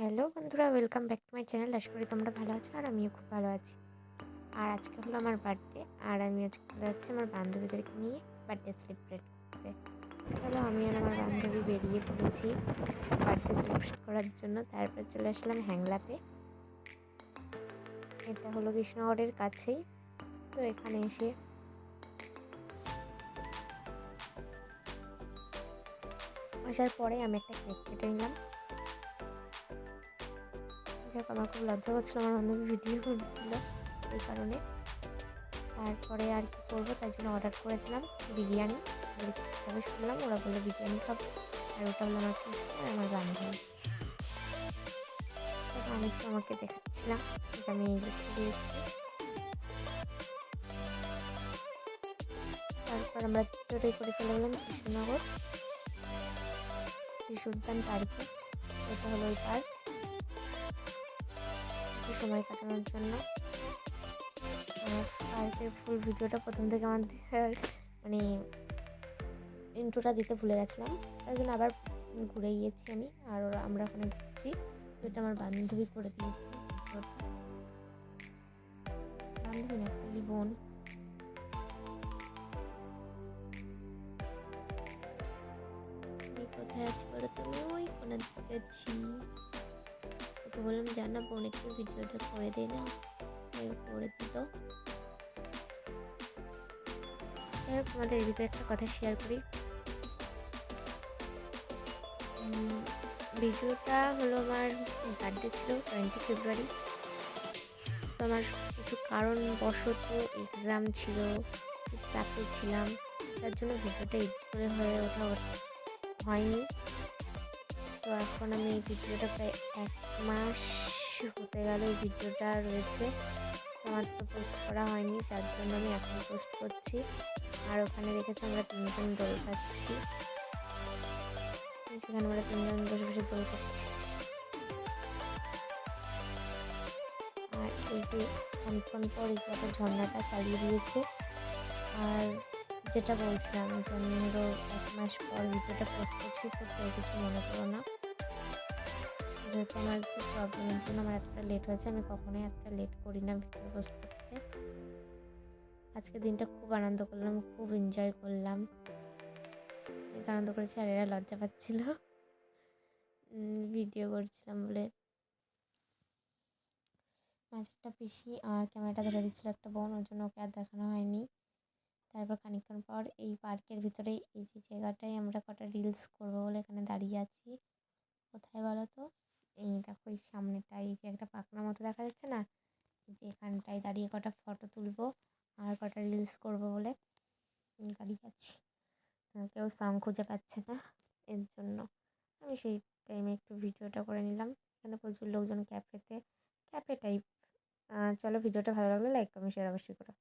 Hello বন্ধুরা, welcome back to my channel. আশা করি তোমরা ভালো আছো আর আমিও খুব ভালো আছি। আর আজকে হলো আমার বার্থডে আর আমি আজকে যাচ্ছি আমার বান্ধবীদেরকে নিয়ে বার্থডে সেলিব্রেট করতে। চলো, আমি আর আমার বান্ধবী বেরিয়ে পড়েছি বার্থডে সেলিব্রেট করার জন্য। তারপর চলে আসলাম হ্যাংলাতে। এটা হলো কৃষ্ণনগরের কাছেই। তো এখানে এসে আসার পরে আমি একটা কেক কেটে নিলাম। যাক, আমার খুব লজ্জা করছিল, আমার বান্ধবী ভিডিও করছিল এই কারণে। তারপরে আর কি করব তাই জন্য অর্ডার করেছিলাম বিরিয়ানি। সবাই শুনলাম, ওরা বলল বিরিয়ানি খাব, আর ওটা হলো আমার আর আমার বান্ধবী। আমি তো আমাকে দেখাচ্ছিলাম যে আমি দিয়েছি তারপর আমরা টোটোই করে চলে গেলাম কৃষ্ণনগর। শিশু উদ্যান পার্কে এটা হলো ওই পার্ক সময় কাটানোর জন্য। পার্কের ফুল ভিডিওটা প্রথম থেকে আমাদের মানে ইন্ট্রোটা দিতে ভুলে গেছিলাম। তাই জন্য আবার ঘুরে গিয়েছি আমি, আর ওরা, আমরা ওখানে ঘুরছি। তো এটা আমার বান্ধবী করে দিয়েছি বান্ধবী না খালি বোন। কোথায় আছি বলো তুমি ওই কোনার দিকে আছি ওকে বললাম, জানা বোন, একটু ভিডিওটা করে দে না। করে দিল। তোমাদের এর ভিতরে একটা কথা শেয়ার করি। ভিডিওটা হলো আমার বার্থডে ছিল টোয়েন্টি ফেব্রুয়ারি তো আমার কিছু কারণবশত এক্সাম ছিল, চাপে ছিলাম। তার জন্য ভিডিওটা এডিট করে হয়ে ওঠা হয়নি। তো এখন আমি এই ভিডিওটা প্রায় এক মাস হতে গেল এই ভিডিওটা রয়েছে। আমার তো পোস্ট করা হয়নি যার জন্য আমি এখন পোস্ট করছি। আর ওখানে রেখেছি আমরা তিনজন দোল খাচ্ছি। সেখানে আমরা তিনজন বসে বসে দোল খাচ্ছি। আর এই যে খানিক্ষণ পর এই ঝর্ণাটা চালিয়ে দিয়েছে। আর যেটা বলছিলাম, যে আমি হলো এক মাস পর ভিডিওটা পোস্ট করছি, তো কেউ কিছু মনে করো না। যেহেতু আমার একটু প্রবলেমের জন্য আমার এতটা লেট হয়েছে, আমি কখনোই এতটা লেট করি না ভিডিও পোস্ট করতে। আজকে দিনটা খুব আনন্দ করলাম, খুব এনজয় করলাম। আনন্দ করেছি, আর এরা লজ্জা পাচ্ছিল। ভিডিও করছিলাম বলে। মাঝেরটা পিসি আর ক্যামেরাটা ধরে দিচ্ছিল একটা বোন, ওর জন্য ওকে আর দেখানো হয়নি। তারপর খানিকক্ষণ পর এই পার্কের ভিতরে এই যে জায়গাটায় আমরা কটা রিলস করব বলে এখানে দাঁড়িয়ে আছি। কোথায় বলো তো? এই দেখো, এই সামনেটায় এই যে একটা পাখনা মতো দেখা যাচ্ছে না? যে এখানটায় দাঁড়িয়ে কটা ফটো তুলবো আর কটা রিলস করব বলে দাঁড়িয়ে আছি। কেউ সং খুঁজে পাচ্ছে না এর জন্য। আমি সেই টাইমে একটু ভিডিওটা করে নিলাম। এখানে প্রচুর লোকজন ক্যাফেতে ক্যাফে টাইপ চলো ভিডিওটা ভালো লাগলে লাইক কমেন্ট শেয়ার অবশ্যই করো